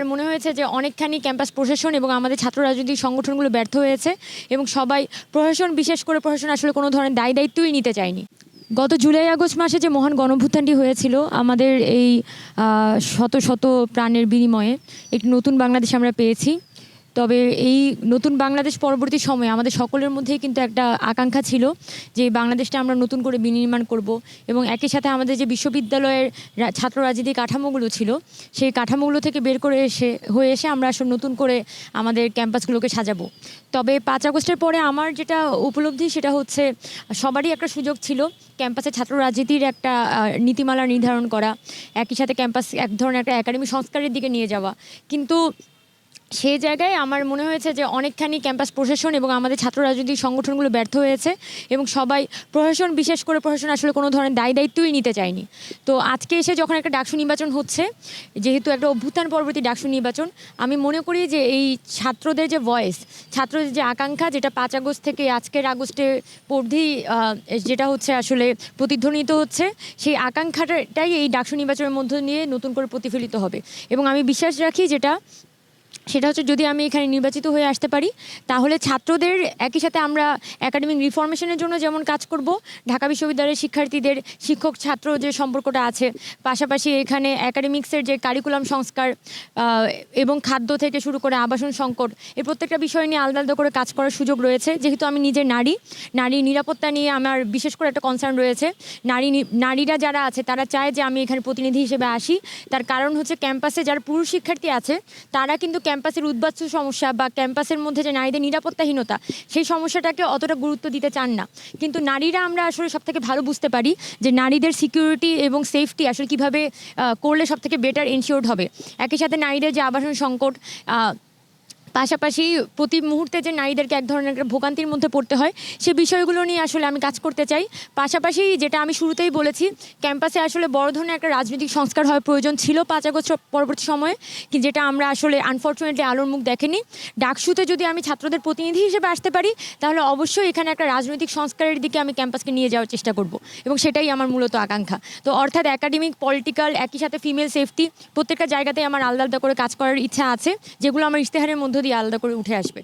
আমার মনে হয়েছে যে অনেকখানি ক্যাম্পাস প্রশাসন এবং আমাদের ছাত্র রাজনৈতিক সংগঠনগুলো ব্যর্থ হয়েছে এবং সবাই প্রশাসন, বিশেষ করে প্রশাসন আসলে কোনো ধরনের দায় দায়িত্বই নিতে চায়নি। গত জুলাই আগস্ট মাসে যে মহান গণভুত্থানটি হয়েছিল, আমাদের এই শত শত প্রাণের বিনিময়ে একটি নতুন বাংলাদেশ আমরা পেয়েছি। তবে এই নতুন বাংলাদেশ পরবর্তী সময়ে আমাদের সকলের মধ্যেই কিন্তু একটা আকাঙ্ক্ষা ছিল যে বাংলাদেশটা আমরা নতুন করে বিনির্মাণ করব এবং একই সাথে আমাদের যে বিশ্ববিদ্যালয়ের ছাত্র রাজনীতি কাঠামোগুলো ছিল, সেই কাঠামোগুলো থেকে বের করে এসে, হয়ে এসে আমরা আসলে নতুন করে আমাদের ক্যাম্পাসগুলোকে সাজাবো। তবে পাঁচ আগস্টের পরে আমার যেটা উপলব্ধি সেটা হচ্ছে সবারই একটা সুযোগ ছিল ক্যাম্পাসে ছাত্র রাজনীতির একটা নীতিমালা নির্ধারণ করা, একই সাথে ক্যাম্পাস এক ধরনের একটা একাডেমি সংস্কারের দিকে নিয়ে যাওয়া। কিন্তু সেই জায়গায় আমার মনে হয়েছে যে অনেকখানি ক্যাম্পাস প্রশাসন এবং আমাদের ছাত্র রাজনৈতিক সংগঠনগুলো ব্যর্থ হয়েছে এবং সবাই প্রশাসন, বিশেষ করে প্রশাসন আসলে কোনো ধরনের দায় দায়িত্বই নিতে চায়নি। তো আজকে এসে যখন একটা ডাকসু নির্বাচন হচ্ছে, যেহেতু একটা অভ্যুত্থান পরবর্তী ডাকসু নির্বাচন, আমি মনে করি যে এই ছাত্রদের যে ভয়েস ছাত্রদের যে আকাঙ্ক্ষা যেটা পাঁচ আগস্ট থেকে আজকের আগস্টে পর্ধি যেটা হচ্ছে আসলে প্রতিধ্বনিত হচ্ছে, সেই আকাঙ্ক্ষাটাই এই ডাকসু নির্বাচনের মধ্য নিয়ে নতুন করে প্রতিফলিত হবে। এবং আমি বিশ্বাস রাখি যেটা সেটা হচ্ছে যদি আমি এখানে নির্বাচিত হয়ে আসতে পারি, তাহলে ছাত্রদের একই সাথে আমরা একাডেমিক রিফরমেশনের জন্য যেমন কাজ করব, ঢাকা বিশ্ববিদ্যালয়ের শিক্ষার্থীদের, শিক্ষক ছাত্র যে সম্পর্কটা আছে, পাশাপাশি এখানে একাডেমিক্সের যে কারিকুলাম সংস্কার এবং খাদ্য থেকে শুরু করে আবাসন সংকট, এই প্রত্যেকটা বিষয় নিয়ে আলাদা আলাদা করে কাজ করার সুযোগ রয়েছে। যেহেতু আমি নিজে নারী নারী নিরাপত্তা নিয়ে আমার বিশেষ করে একটা কনসার্ন রয়েছে। নারী নারীরা যারা আছে, তারা চায় যে আমি এখানে প্রতিনিধি হিসেবে আসি। তার কারণ হচ্ছে ক্যাম্পাসে যারা পুরুষ শিক্ষার্থী আছে, তারা কিন্তু ক্যাম্পাসের উদ্বাস্য সমস্যা বা ক্যাম্পাসের মধ্যে যে নারীদের নিরাপত্তাহীনতা, সেই সমস্যাটাকে অতটা গুরুত্ব দিতে চান না। কিন্তু নারীরা আমরা আসলে সবথেকে ভালো বুঝতে পারি যে নারীদের সিকিউরিটি এবং সেফটি আসলে কীভাবে করলে সবথেকে বেটার এনশিওর্ড হবে। একই সাথে নারীদের যে আবাসন সংকট পাশাপাশি প্রতি মুহূর্তে যে নারীদেরকে এক ধরনের ভোগান্তির মধ্যে পড়তে হয়, সে বিষয়গুলো নিয়ে আসলে আমি কাজ করতে চাই। পাশাপাশি যেটা আমি শুরুতেই বলেছি, ক্যাম্পাসে আসলে বড় ধরনের একটা রাজনৈতিক সংস্কার হওয়ার প্রয়োজন ছিল পাঁচ আগস্ট পরবর্তী সময়ে, কি যেটা আমরা আসলে আনফর্চুনেটলি আলোর মুখ দেখেনি। ডাকসুতে যদি আমি ছাত্রদের প্রতিনিধি হিসেবে আসতে পারি, তাহলে অবশ্যই এখানে একটা রাজনৈতিক সংস্কারের দিকে আমি ক্যাম্পাসকে নিয়ে যাওয়ার চেষ্টা করব এবং সেটাই আমার মূলত আকাঙ্ক্ষা। তো অর্থাৎ একাডেমিক পলিটিক্যাল একই সাথে ফিমেল সেফটি প্রত্যেকটা জায়গাতেই আমার আলাদা আলাদা করে কাজ করার ইচ্ছা আছে, যেগুলো আমার ইশতেহারের মধ্য দিয়ে আলাদা করে উঠে আসবে।